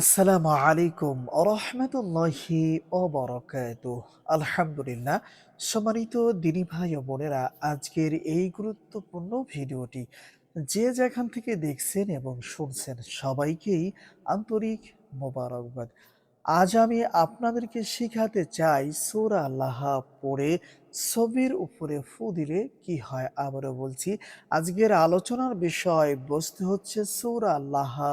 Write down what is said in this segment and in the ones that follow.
আসসালামু আলাইকুম আরহামতুল্লাহি ওবরকাত আলহামদুলিল্লাহ। সম্মানিত দিনী ভাই ও বোনেরা, আজকের এই গুরুত্বপূর্ণ ভিডিওটি যে যেখান থেকে দেখছেন এবং শুনছেন সবাইকেই আন্তরিক মোবারকবাদ। আজ আমি আপনাদেরকে শেখাতে চাই সূরা লাহা পড়ে ছবির উপরে ফু দিলে কি হয়, আবারও বলছি। আজকের আলোচনার বিষয় বস্তু হচ্ছে সূরা লাহা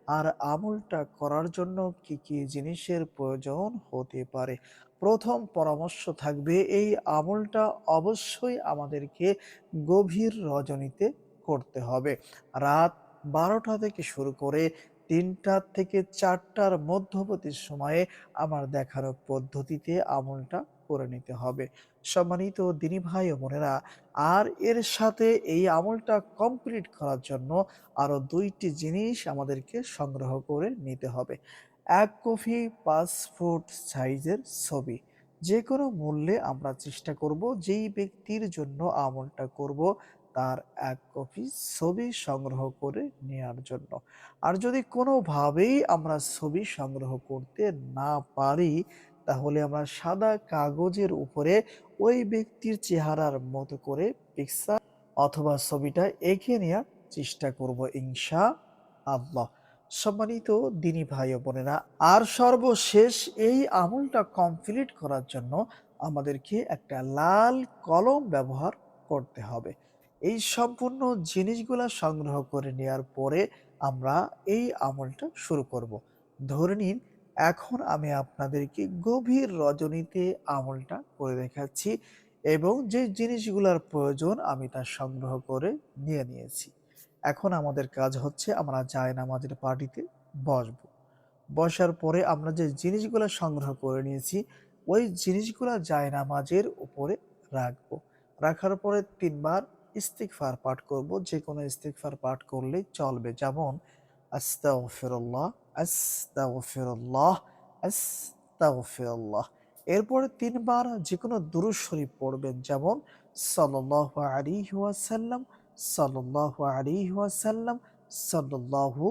আর আমলটা করার জন্য কি কি জিনিসের প্রয়োজন হতে পারে? প্রথম পরামর্শ থাকবে, এই আমলটা অবশ্যই আমাদেরকে গভীর রজনীতে করতে হবে। রাত বারোটা থেকে শুরু করে তিনটার থেকে চারটার মধ্যবর্তী সময়ে আমার দেখানো পদ্ধতিতে আমলটা করে নিতে হবে। সম্মানিত দিনী ভাই ও বোনেরা, আর এর সাথে এই আমলটা কমপ্লিট করার জন্য আরও দুইটি জিনিস আমাদেরকে সংগ্রহ করে নিতে হবে। এক কপি পাসপোর্ট সাইজের ছবি। যে কোনো মূল্যে আমরা চেষ্টা করব যেই ব্যক্তির জন্য আমলটা করব তার এক কপি ছবি সংগ্রহ করে নেয়ার জন্য। আর যদি কোনোভাবেই আমরা ছবি সংগ্রহ করতে না পারি তাহলে আমরা সাদা কাগজের উপরে ওই ব্যক্তির চেহারার মতো করে পিকচার অথবা ছবিটা এঁকে নেওয়ার চেষ্টা করব ইনশা আল্লাহ সম্মানিত দিনী ভাই বোনেরা, আর সর্বশেষ এই আমলটা কমপ্লিট করার জন্য আমাদেরকে একটা লাল কলম ব্যবহার করতে হবে। এই সম্পূর্ণ জিনিসগুলা সংগ্রহ করে নেওয়ার পরে আমরা এই আমলটা শুরু করব। ধরে নিন এখন আমি আপনাদেরকে গভীর রজনীতে আমলটা করে দেখাচ্ছি এবং যে জিনিসগুলোর প্রয়োজন আমি তা সংগ্রহ করে নিয়ে নিয়েছি। এখন আমাদের কাজ হচ্ছে আমরা জায় নামাজের পার্টিতে বসবো। বসার পরে আমরা যে জিনিসগুলো সংগ্রহ করে নিয়েছি, ওই জিনিসগুলো জায় নামাজের উপরে রাখব। রাখার পরে তিনবার ইস্তিগফার পাঠ করব। যে কোনো ইস্তিগফার পাঠ করলেই চলবে। যেমন, আস্তাগফিরুল্লাহ আস্তাগফিরুল্লাহ আস্তাগফিরুল্লাহ। এরপরে তিনবার যে কোনো দুরূদ শরীফ পড়বেন, যেমন সাল্লাল্লাহু আলাইহি ওয়াসাল্লাম, সাল্লাল্লাহু আলাইহি ওয়াসাল্লাম, সাল্লাল্লাহু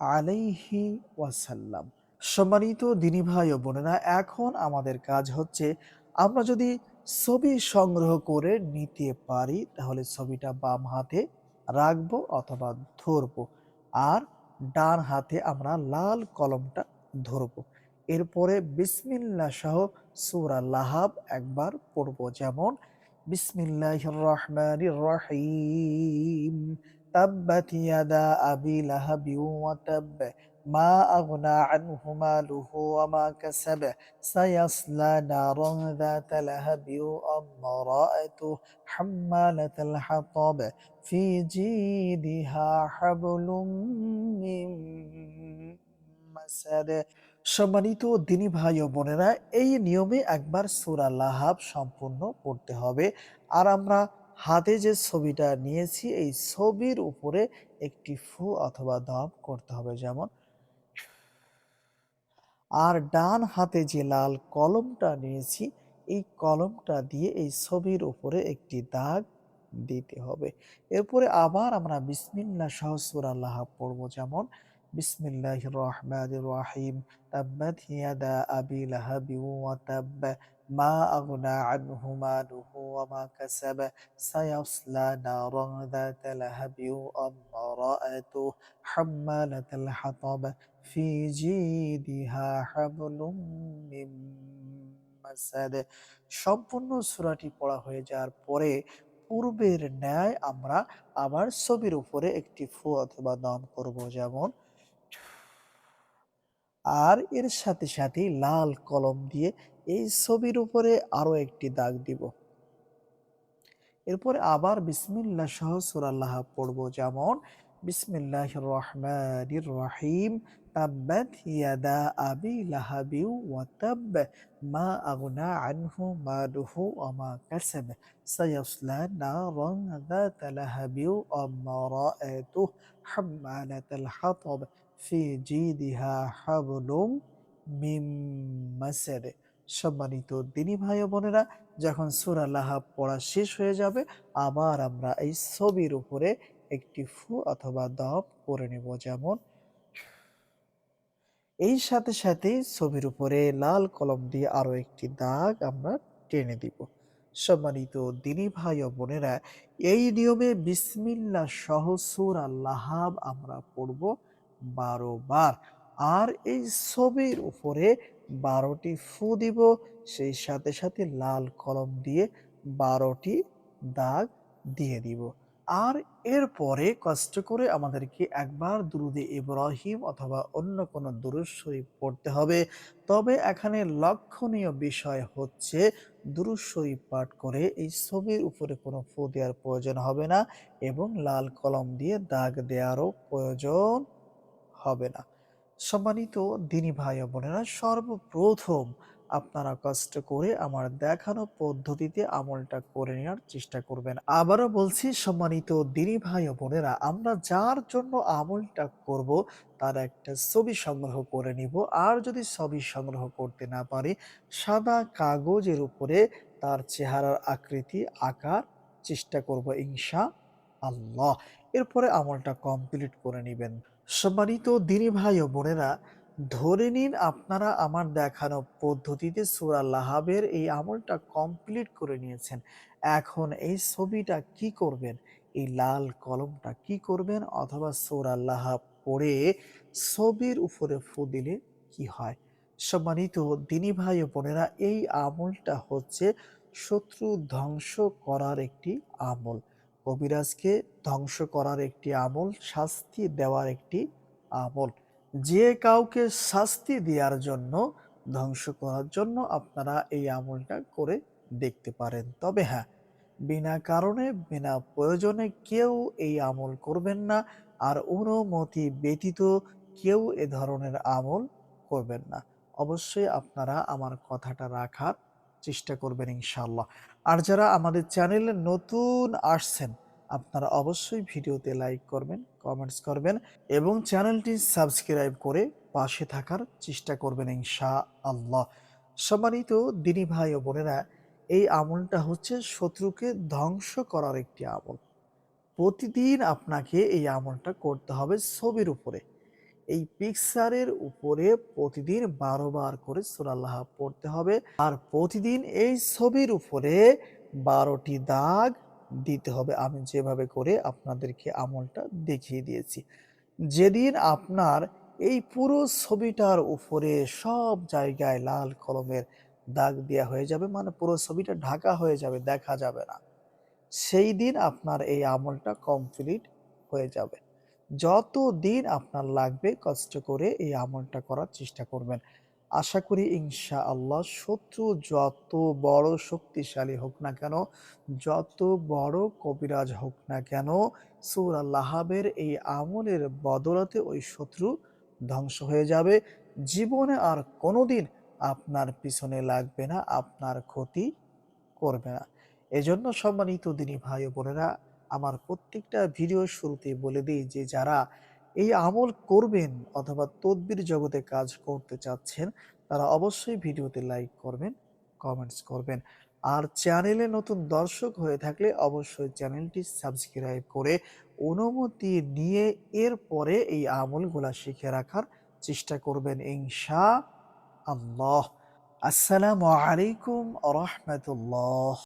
আলাইহি ওয়াসাল্লাম। সম্মানিত দিনী ভাই ও বোনেরা, এখন আমাদের কাজ হচ্ছে আমরা যদি ছবি সংগ্রহ করে নিতে পারি, তাহলে ছবিটা বাম হাতে রাখব অথবা ধরবো। আর ডান হাতে আমরা লাল কলমটা ধরবো। এরপরে বিসমিল্লা সহ সুরা লাহাব একবার পড়ব। যেমন বিসমিল্লাহ রহমান রহিম, তাব্বাত ইয়াদা আবি লাহাবি ওয়া তাব্ব। মা আগনা আনহু মালুহু ওয়া মা কাসাব সায়াসলা নারান যাতা লাহাবি ওয়া ইমরাআতুহু হাম্মালাতাল হাতাব ফি জিদিহা হাবলুম মিন মাসাদ সম্মানিত দিনী ভাই ও বোনেরা, এই নিয়মে একবার সুরা লাহাব সম্পূর্ণ পড়তে হবে। আর আমরা হাতে যে ছবিটা নিয়েছি, এই ছবির উপরে একটি ফু অথবা দম করতে হবে। যেমন আর ডান হাতে যে লাল কলমটা নিয়েছি, এই কলমটা দিয়ে এই ছবির উপরে একটি দাগ দিতে হবে। এরপরে আবার আমরা বিসমিল্লা সহসুর আল্লাহ পড়ব। যেমন বিসমিল্লাহ রহমান রাহিম, তাব্বাত হিয়াদা আবি লাহাবি ওয়া তাব্ব। মা আগনা আনহু মালুহু ওয়া মা কাসাব, সায়াসলা নারান যাতা লাহাবি ওয়া ইমরাআতুহু হাম্মালাতাল হাতাব, ফি জিদিহা হাবলুম মিন মাসাদ। সম্পূর্ণ সূরাটি পড়া হয়ে যাওয়ার পরে পূর্বের ন্যায় আমরা আবার ছবির উপরে একটি ফু অথবা দম করব, যেমন, আর এর সাথে সাথে লাল কলম দিয়ে এই ছবির উপরে আরও একটি দাগ দিব। এরপরে আবার বিসমিল্লাহ সহ সূরা লাহাব পড়ব। যেমন, বিসমিল্লাহির রহমানির রহিম, তাব্বাত ইয়াদা আবি লাহাবিউ ওয়া তাব্ব, মা আগনা আনহু কাসাব, সায়াসলা সম্মানিত দিনী ভাই ও বোনেরা, যখন সূরা লাহাব পড়া শেষ হয়ে যাবে, আবার আমরা এই ছবির উপরে একটি ফু অথবা দপ করে নেব যেমন, এই সাথে সাথে ছবির উপরে লাল কলম দিয়ে আরও একটি দাগ আমরা টেনে দিব। সম্মানিত দিনী ভাই ও বোনেরা, এই নিয়মে বিসমিল্লা সহ সূরা লাহাব আমরা পড়ব বারো বার। আর এই ছবির উপরে বারোটি ফু দিব, সেই সাথে সাথে লাল কলম দিয়ে বারোটি দাগ দিয়ে দিব। আর এরপরে কষ্ট করে আমাদেরকে একবার দুরুদে ইব্রাহিম অথবা অন্য কোনো দুরুদ শরীফ পড়তে হবে। তবে এখানে লক্ষণীয় বিষয় হচ্ছে, দুরুদ শরীফ পাঠ করে এই ছবির উপরে কোনো ফু দেওয়ার প্রয়োজন হবে না এবং লাল কলম দিয়ে দাগ দেওয়ারও প্রয়োজন হবে না। সম্মানিত দিনী ভাই বোনেরা, সর্বপ্রথম আপনারা কষ্ট করে আমার দেখানো পদ্ধতিতে আমলটা করে নেওয়ার চেষ্টা করবেন। আবারও বলছি, সম্মানিত দিনী ভাই বোনেরা, আমরা যার জন্য আমলটা করব, তার একটা ছবি সংগ্রহ করে নিব। আর যদি ছবি সংগ্রহ করতে না পারি, সাদা কাগজের উপরে তার চেহারার আকৃতি আঁকার চেষ্টা করব ইনশা আল্লাহ। এরপরে আমলটা কমপ্লিট করে নেবেন। সম্মানিত দিনী ভাই ও বোনেরা, ধরে নিন আপনারা আমার দেখানো পদ্ধতিতে সূরা লাহাবের এই আমলটা কমপ্লিট করে নিয়েছেন। এখন এই ছবিটা কি করবেন? এই লাল কলমটা কি করবেন? অথবা সূরা লাহাব পড়ে ছবির উপরে ফু দিলে কি হয়? সম্মানিত দিনী ভাই ও বোনেরা, এই আমলটা হচ্ছে শত্রু ধ্বংস করার একটি আমল। কবিরাজকে ধ্বংস করার একটি আমল, শাস্তি দেওয়ার একটি আমল। যে কাউকে শাস্তি দেওয়ার জন্য, ধ্বংস করার জন্য আপনারা এই আমলটা করে দেখতে পারেন। তবে হ্যাঁ বিনা কারণে, বিনা প্রয়োজনে কেউ এই আমল করবেন না আর অনুমতি ব্যতীত কেউ এ ধরনের আমল করবেন না। অবশ্যই আপনারা আমার কথাটা রাখার চেষ্টা করবেন ইনশাল্লাহ আর যারা আমাদের চ্যানেলে নতুন আসছেন, আপনারা অবশ্যই ভিডিওতে লাইক করবেন, কমেন্টস করবেন এবং চ্যানেলটি সাবস্ক্রাইব করে পাশে থাকার চেষ্টা করবেন ইনশা আল্লাহ সম্মানিত দিনী ভাই ও বোনেরা, এই আমলটা হচ্ছে শত্রুকে ধ্বংস করার একটি আমল। প্রতিদিন আপনাকে এই আমলটা করতে হবে ছবির উপরে। এই পিকচারের উপরে প্রতিদিন বারো বার করে সুরাল্লাহ পড়তে হবে। আর প্রতিদিন এই ছবির উপরে বারোটি দাগ দিতে হবে। আমি যেভাবে করে আপনাদেরকে আমলটা দেখিয়ে দিয়েছি। যেদিন আপনার এই পুরো ছবিটার উপরে সব জায়গায় লাল কলমের দাগ দেওয়া হয়ে যাবে মানে পুরো ছবিটা ঢাকা হয়ে যাবে, দেখা যাবে না। সেই দিন আপনার এই আমলটা কমপ্লিট হয়ে যাবে। যত দিন আপনার লাগবে কষ্ট করে এই আমলটা করার চেষ্টা করবেন। আশা করি ইনশা আল্লাহ শত্রু যত বড় শক্তিশালী হোক না কেন, যত বড় কবিরাজ হোক না কেন, সুরা লাহাবের এই আমলের বদলাতে ওই শত্রু ধ্বংস হয়ে যাবে। জীবনে আর কোনোদিন আপনার পিছনে লাগবে না, আপনার ক্ষতি করবে না। এজন্য সম্মানিত দিনী ভাই বোনেরা আমার প্রত্যেকটা ভিডিও শুরুতে বলে দিই যে যারা এই আমল করবেন অথবা তদবির জগতে কাজ করতে চাচ্ছেন, তারা অবশ্যই ভিডিওতে লাইক করবেন কমেন্টস করবেন। আর চ্যানেলে নতুন দর্শক হয়ে থাকলে অবশ্যই চ্যানেলটি সাবস্ক্রাইব করে অনুমতি নিয়ে এরপরে এই আমলগুলা শিখে রাখার চেষ্টা করবেন ইনশা আল্লাহ আসসালামু আলাইকুম রহমতুল্লাহ।